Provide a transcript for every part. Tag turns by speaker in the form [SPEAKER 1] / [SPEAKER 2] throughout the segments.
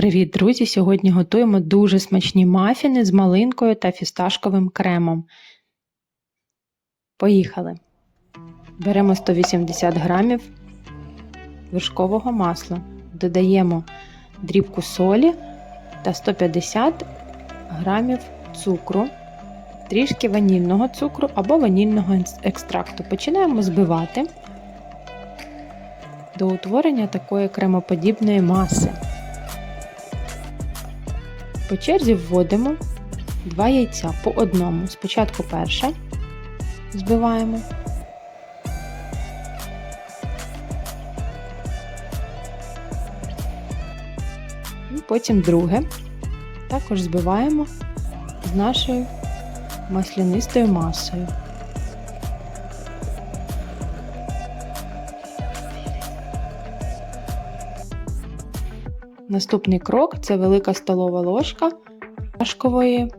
[SPEAKER 1] Привіт, друзі! Сьогодні готуємо дуже смачні мафіни з малинкою та фісташковим кремом. Поїхали! Беремо 180 грамів вершкового масла, додаємо дрібку солі та 150 грамів цукру, трішки ванільного цукру або ванільного екстракту. Починаємо збивати до утворення такої кремоподібної маси. По черзі вводимо два яйця по одному. Спочатку перше збиваємо. І потім друге. Також збиваємо з нашою маслянистою масою. Наступний крок це велика столова ложка фісташкової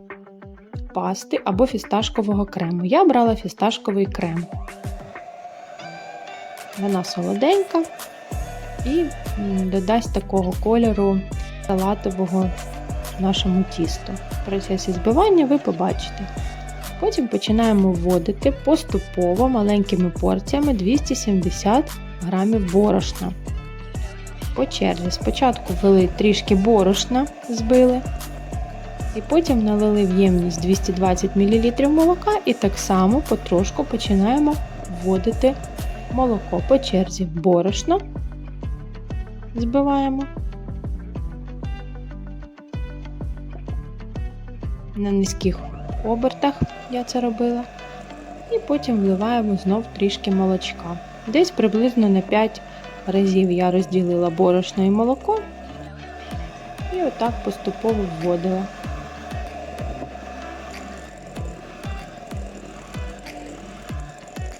[SPEAKER 1] пасти або фісташкового крему. Я брала фісташковий крем. Вона солоденька і додасть такого кольору салатового нашому тісту. В процесі збивання ви побачите. Потім починаємо вводити поступово маленькими порціями 270 грамів борошна по черзі. Спочатку ввели трішки борошна, збили, і потім налили в ємність 220 мл молока і так само потрошку починаємо вводити молоко по черзі. Борошно збиваємо. На низьких обертах я це робила. І потім вливаємо знов трішки молочка. Десь приблизно на 5 разів я розділила борошно і молоко і отак поступово вводила.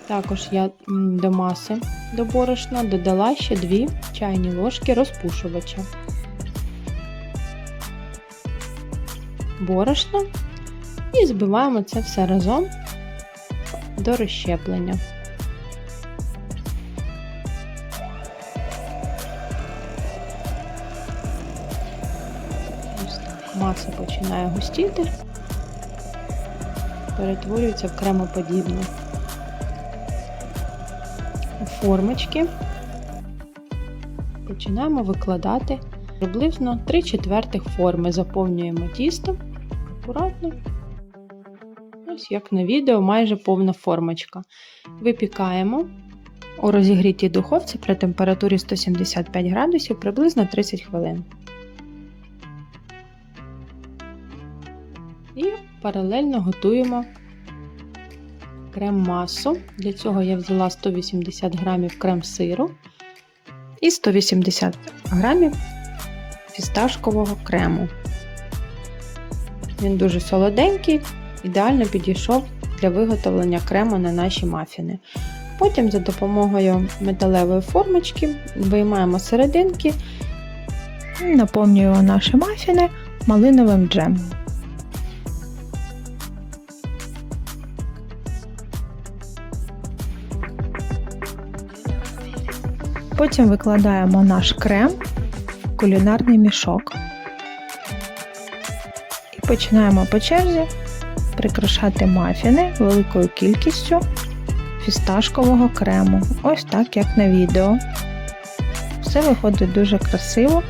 [SPEAKER 1] Також я до маси до борошна додала ще 2 чайні ложки розпушувача. Борошна і збиваємо це все разом до розщеплення. Маса починає густіти, перетворюється в кремоподібну формочки. Починаємо викладати приблизно 3 четвертих форми, заповнюємо тісто акуратно. Ось як на відео, майже повна формочка. Випікаємо у розігрітій духовці при температурі 175 градусів приблизно 30 хвилин. І паралельно готуємо крем-масу. Для цього я взяла 180 грамів крем-сиру і 180 грамів фісташкового крему. Він дуже солоденький, ідеально підійшов для виготовлення крему на наші мафіни. Потім за допомогою металевої формочки виймаємо серединки і наповнюємо наші мафіни малиновим джемом. Потім викладаємо наш крем в кулінарний мішок і починаємо по черзі прикрашати мафіни великою кількістю фісташкового крему. Ось так, як на відео. Все виходить дуже красиво